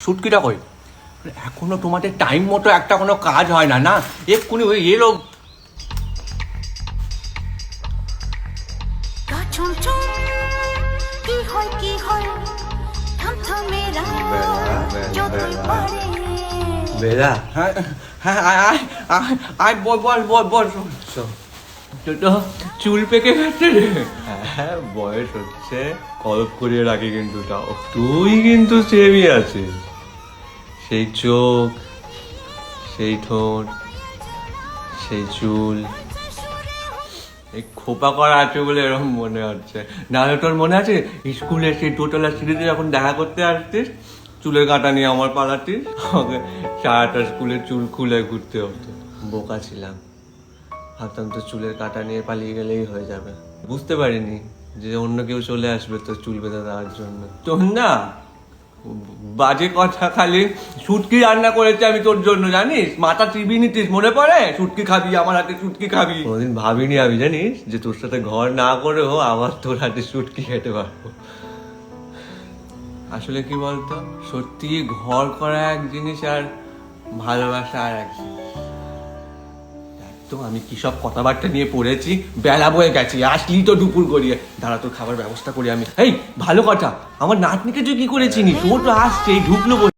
সুটকিটা কই? এখনও তোমাদের টাইম মতো একটা কোনো কাজ হয় না না? এক্ষুনি ওই এলো। হয় হয়? বেলা? হ্যাঁ হ্যাঁ আয় বল বল বল চুল পেকে গেছে রে। হ্যাঁ বয়স হচ্ছে। কলপ করিয়ে রাখি কিন্তু তাও। তুই কিন্তু সেমই আছিস। সেই চোখ, সেই ঠোঁট, সেই চুল। এই খোপা করা আছে বলে এরকম মনে হচ্ছে। নাহলে তোর মনে আছে? স্কুলে সেই দোতলা সিঁড়িতে যখন দেখা করতে আসতিস, চুলের কাঁটা নিয়ে আমার পালাতিস, আমাকে সারাটা স্কুলে চুল খুলে ঘুরতে হতো। বোকা ছিলাম। ভাবতাম তো চুলের কাটা নিয়ে পালিয়ে গেলেই হয়ে যাবে। বুঝতে পারিনি যে অন্য কেউ চলে আসবে তোর চুল বেঁধে দেওয়ার জন্য। তোর না? বাজে কথা খালি সুটকি রান্না করেছে আমি তোর জন্য জানিস? মাথা চিবি নিতিস মনে পড়ে? সুটকি খাবি আমার হাতে সুটকি খাবি। কোনোদিন ভাবিনি আমি জানিস? যে তোর সাথে ঘর না করে হো আবার তোর হাতে সুটকি খেতে পারব। আসলে কি বলতো? সত্যি ঘর করা এক জিনিস আর ভালোবাসা আর এক জিনিস। তো আমি কি সব কথাবার্তা নিয়ে পড়েছি? বেলা বয়ে গেছি, আসলি তো দুপুর গড়িয়ে। দাঁড়া, তোর খাবার ব্যবস্থা করি আমি। এই ভালো কথা, আমার নাতনিকে তুই কি করে চিনিস? ও তো আসছে ঢুকলো।